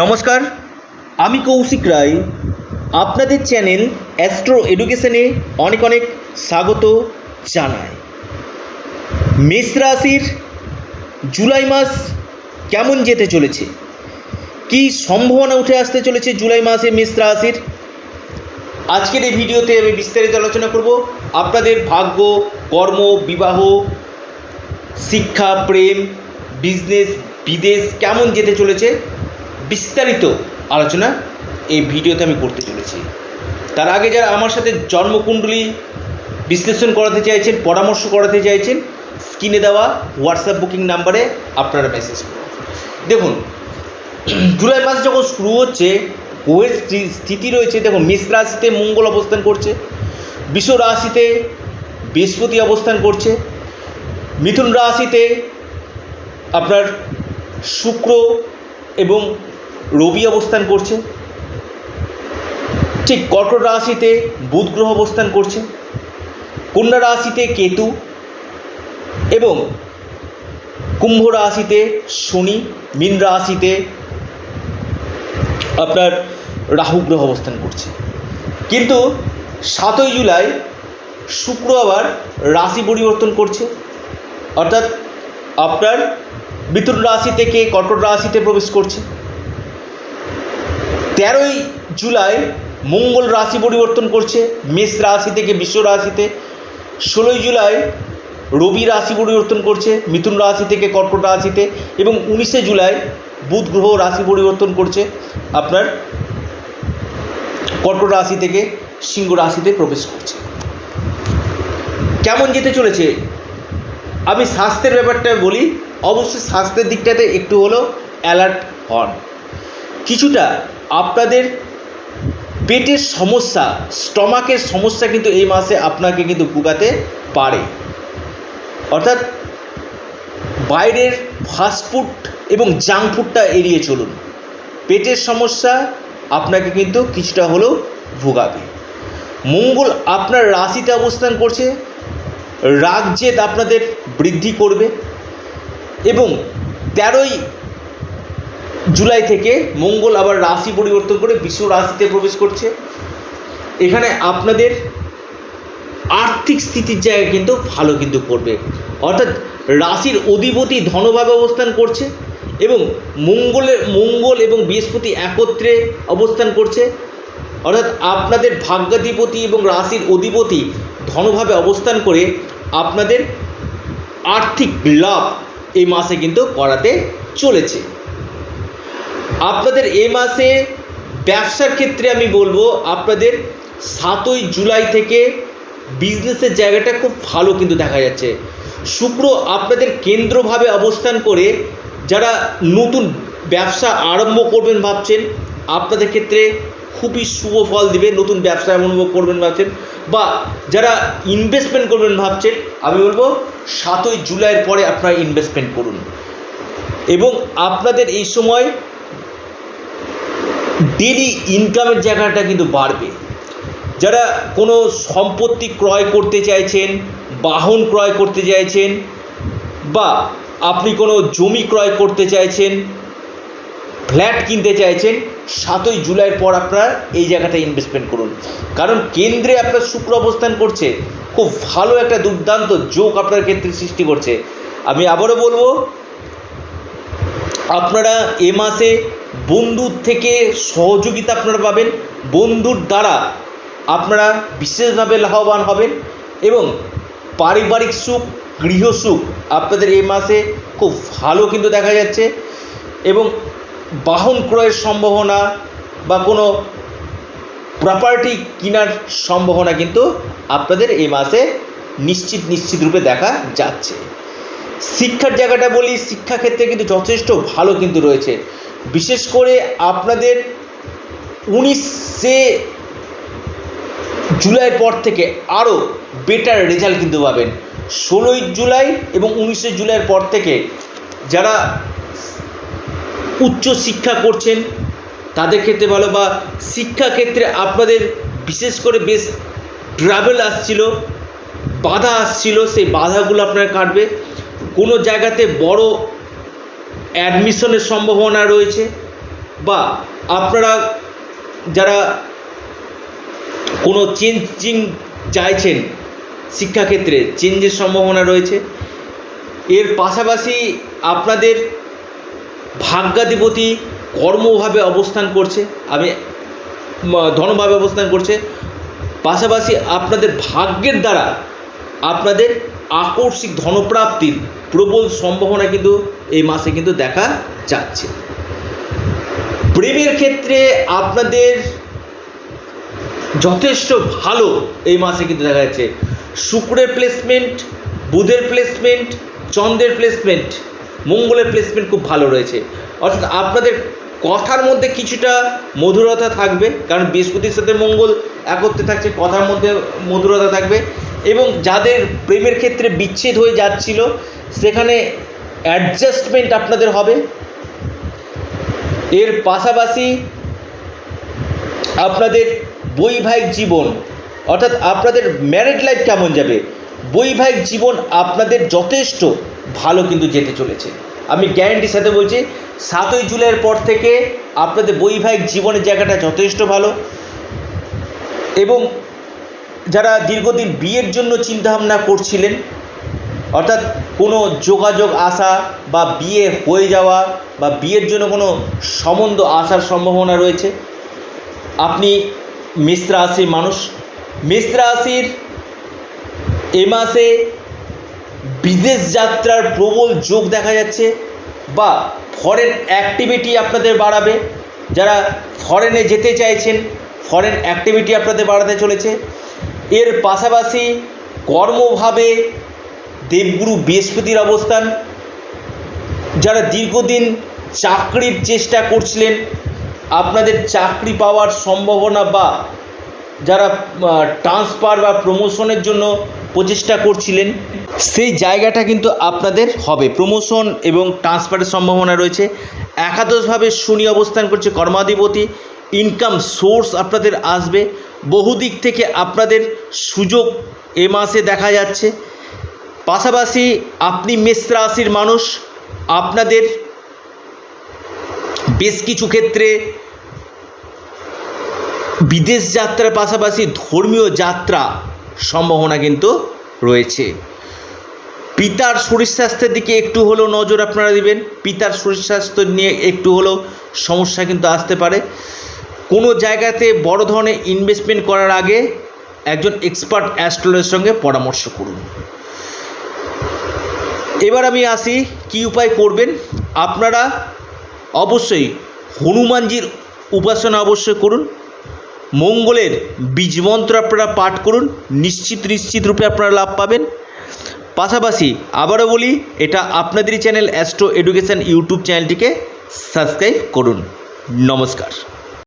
নমস্কার, আমি কৌশিক রায়। আপনাদের চ্যানেল অ্যাস্ট্রো এডুকেশনে অনেক অনেক স্বাগত জানাই। মেষ রাশির জুলাই মাস কেমন যেতে চলেছে? কি সম্ভাবনা উঠে আসতে চলেছে জুলাই মাসে মেষ রাশির? আজকের এই ভিডিওতে আমি বিস্তারিত আলোচনা করব। আপনাদের ভাগ্য, কর্ম, বিবাহ, শিক্ষা, প্রেম, বিজনেস, বিদেশ কেমন যেতে চলেছে? বিস্তারিত আলোচনা এই ভিডিওতে আমি করতে চলেছি। তার আগে যারা আমার সাথে জন্মকুণ্ডলী বিশ্লেষণ করাতে চাইছেন, পরামর্শ করাতে চাইছেন, স্ক্রিনে দেওয়া হোয়াটসঅ্যাপ বুকিং নাম্বারে আপনারা মেসেজ করুন। দেখুন, জুলাই মাস যখন শুরু হচ্ছে গ্রহের স্থিতি রয়েছে, দেখুন, মেষ রাশিতে মঙ্গল অবস্থান করছে বিশ্ব রাশিতে বৃহস্পতি অবস্থান করছে, মিথুন রাশিতে আপনার শুক্র এবং রবি অবস্থান করছে। ঠিক কর্কট রাশিতে বুধ গ্রহ অবস্থান করছে। কন্যা রাশিতে কেতু এবং কুম্ভ রাশিতে শনি, মীন রাশিতে আপনার রাহু গ্রহ অবস্থান করছে। কিন্তু সাতই জুলাই শুক্র আবার রাশি পরিবর্তন করছে। অর্থাৎ আপনার মিথুন রাশি থেকে কর্কট রাশিতে প্রবেশ করছে। তেরোই জুলাই মঙ্গল রাশি পরিবর্তন করছে, মেষ রাশি থেকে বিশ্ব রাশিতে। ষোলোই জুলাই রবি রাশি পরিবর্তন করছে, মিথুন রাশি থেকে কর্কট রাশিতে এবং উনিশে জুলাই বুধ গ্রহ রাশি পরিবর্তন করছে। আপনার কর্কট রাশি থেকে সিংহ রাশিতে প্রবেশ করছে। কেমন যেতে চলেছে? আমি স্বাস্থ্যের ব্যাপারটা বলি, অবশ্যই স্বাস্থ্যের দিকটাতে একটু হলেও অ্যালার্ট হন। কিছুটা আপনাদের পেটের সমস্যা, স্টমাকের সমস্যা কিন্তু এই মাসে আপনাকে কিন্তু ভুগাতে পারে। অর্থাৎ বাইরের ফাস্টফুড এবং জাঙ্ক ফুডটা এড়িয়ে চলুন। পেটের সমস্যা আপনাকে কিন্তু কিছুটা হলেও ভোগাবে। মঙ্গল আপনার রাশিতে অবস্থান করছে রাগ জেদ আপনাদের বৃদ্ধি করবে এবং তেরোই জুলাই থেকে মঙ্গল আবার রাশি পরিবর্তন করে বিশ্ব রাশিতে প্রবেশ করছে। এখানে আপনাদের আর্থিক স্থিতির জায়গা কিন্তু ভালো কিন্তু করবে। অর্থাৎ রাশির অধিপতি ধনভাবে অবস্থান করছে এবং মঙ্গলের মঙ্গল এবং বৃহস্পতি একত্রে অবস্থান করছে। অর্থাৎ আপনাদের ভাগ্যাধিপতি এবং রাশির অধিপতি ধনভাবে অবস্থান করে আপনাদের আর্থিক লাভ এই মাসে কিন্তু করাতে চলেছে। আপনাদের এ মাসে ব্যবসার ক্ষেত্রে আমি বলব, আপনাদের সাতই জুলাই থেকে বিজনেসের জায়গাটা খুব ভালো কিন্তু দেখা যাচ্ছে। শুক্র আপনাদের কেন্দ্রভাবে অবস্থান করে যারা নতুন ব্যবসা আরম্ভ করবেন ভাবছেন, আপনাদের ক্ষেত্রে খুবই শুভ ফল দিবে নতুন ব্যবসা আরম্ভ করবেন ভাবছেন, বা যারা ইনভেস্টমেন্ট করবেন ভাবছেন, আমি বলব সাতই জুলাইয়ের পরে আপনারা ইনভেস্টমেন্ট করুন। এবং আপনাদের এই সময় ডেলি ইনকামের জায়গাটা কিন্তু বাড়বে। যারা কোনো সম্পত্তি ক্রয় করতে চাইছেন, বাহন ক্রয় করতে চাইছেন, বা আপনি কোনো জমি ক্রয় করতে চাইছেন, ফ্ল্যাট কিনতে চাইছেন, সাতই জুলাইয়ের পর আপনারা এই জায়গাটা ইনভেস্টমেন্ট করুন। কারণ কেন্দ্রে আপনার শুক্র অবস্থান করছে, খুব ভালো একটা দুর্দান্ত যোগ আপনার ক্ষেত্রে সৃষ্টি করছে। আমি আবারও বলব, আপনারা এ মাসে বন্ধুর থেকে সহযোগিতা আপনারা পাবেন, বন্ধুর দ্বারা আপনারা বিশেষভাবে লাভবান হবেন এবং পারিবারিক সুখ, গৃহ সুখ আপনাদের এই মাসে খুব ভালো কিন্তু দেখা যাচ্ছে এবং বাহন ক্রয়ের সম্ভাবনা বা কোনো প্রপার্টি কেনার সম্ভাবনা কিন্তু আপনাদের এই মাসে নিশ্চিত নিশ্চিত রূপে দেখা যাচ্ছে। শিক্ষার জায়গাটা বলি, শিক্ষাক্ষেত্রে কিন্তু যথেষ্ট ভালো কিন্তু রয়েছে। বিশেষ করে আপনাদের উনিশে জুলাইয়ের পর থেকে আরও বেটার রেজাল্ট কিন্তু পাবেন। ষোলোই জুলাই এবং উনিশে জুলাইয়ের পর থেকে যারা উচ্চ শিক্ষা করছেন, তাদের ক্ষেত্রে ভালো বা শিক্ষাক্ষেত্রে আপনাদের বিশেষ করে বেশ ট্রাভেল আসছিল, বাধা আসছিল, সেই বাধাগুলো আপনার কাটবে। কোনো জায়গাতে বড় অ্যাডমিশনের সম্ভাবনা রয়েছে বা আপনারা যারা কোনো চেঞ্জিং চাইছেন শিক্ষাক্ষেত্রে চেঞ্জের সম্ভাবনা রয়েছে। এর পাশাপাশি আপনাদের ভাগ্যাধিপতি কর্মভাবে অবস্থান করছে, আমি ধনভাবে অবস্থান করছে। পাশাপাশি আপনাদের ভাগ্যের দ্বারা আপনাদের আকস্মিক ধনপ্রাপ্তির প্রবল সম্ভাবনা কিন্তু এই মাসে কিন্তু দেখা যাচ্ছে। প্রেমের ক্ষেত্রে আপনাদের যথেষ্ট ভালো এই মাসে কিন্তু দেখা যাচ্ছে। শুক্রের প্লেসমেন্ট বুধের প্লেসমেন্ট চন্দ্রের প্লেসমেন্ট মঙ্গলের প্লেসমেন্ট খুব ভালো রয়েছে। অর্থাৎ আপনাদের কথার মধ্যে কিছুটা মধুরতা থাকবে, কারণ বৃহস্পতির সাথে মঙ্গল একত্রে থাকছে, কথার মধ্যে মধুরতা থাকবে। এবং যাদের প্রেমের ক্ষেত্রে বিচ্ছেদ হয়ে যাচ্ছিল, সেখানে অ্যাডজাস্টমেন্ট আপনাদের হবে। এর পাশাপাশি আপনাদের বৈবাহিক জীবন, অর্থাৎ আপনাদের ম্যারিড লাইফ কেমন যাবে? বৈবাহিক জীবন আপনাদের যথেষ্ট ভালো কিন্তু যেতে চলেছে। আমি গ্যারেন্টির সাথে বলছি, সাতই জুলাইয়ের পর থেকে আপনাদের বৈবাহিক জীবনের জায়গাটা যথেষ্ট ভালো। এবং যারা দীর্ঘদিন বিয়ের জন্য চিন্তাভাবনা করছিলেন, অর্থাৎ কোনো যোগাযোগ আসা বা বিয়ে হয়ে যাওয়া বা বিয়ের জন্য কোনো সম্বন্ধ আসার সম্ভাবনা রয়েছে, আপনি মেষ মানুষ। মেষ এ মাসে বিদেশ যাত্রার প্রবল যোগ দেখা যাচ্ছে বা ফরেন অ্যাক্টিভিটি আপনাদের বাড়াবে। যারা ফরেনে যেতে চাইছেন ফরেন অ্যাক্টিভিটি আপনাদের বাড়াতে চলেছে। এর পাশাপাশি কর্মভাবে দেবগুরু বৃহস্পতির অবস্থান। যারা দীর্ঘদিন চাকরির চেষ্টা করছিলেন, আপনাদের চাকরি পাওয়ার সম্ভাবনা বা যারা ট্রান্সফার বা প্রমোশনের জন্য প্রচেষ্টা করছিলেন, সেই জায়গাটা কিন্তু আপনাদের হবে। প্রমোশন এবং ট্রান্সফারের সম্ভাবনা রয়েছে। একাদশভাবে শনি অবস্থান করছে কর্মাধিপতি ইনকাম সোর্স আপনাদের আসবে। বহুদিক থেকে আপনাদের সুযোগ এ মাসে দেখা যাচ্ছে। পাশাপাশি আপনি মেষ রাশির মানুষ, আপনাদের বেশ কিছু ক্ষেত্রে বিদেশ যাত্রার পাশাপাশি ধর্মীয় যাত্রা সম্ভাবনা কিন্তু রয়েছে। পিতার শরীর স্বাস্থ্যের দিকে একটু হলেও নজর আপনারা দিবেন। পিতার শরীর স্বাস্থ্য নিয়ে একটু হলেও সমস্যা কিন্তু আসতে পারে। কোনো জায়গাতে বড় ধরনের ইনভেস্টমেন্ট করার আগে একজন এক্সপার্ট অ্যাস্ট্রোলজির সঙ্গে পরামর্শ করুন। এবার আমি আসি, কি উপায় করবেন? আপনারা অবশ্যই হনুমানজির উপাসনা অবশ্যই করুন। মঙ্গলের বীজমন্ত্র আপনারা পাঠ করুন। নিশ্চিত নিশ্চিত রূপে আপনারা লাভ পাবেন। পাশাপাশি আবারও বলি, এটা আপনাদেরই চ্যানেল অ্যাস্ট্রো এডুকেশান ইউটিউব চ্যানেলটিকে সাবস্ক্রাইব করুন। নমস্কার।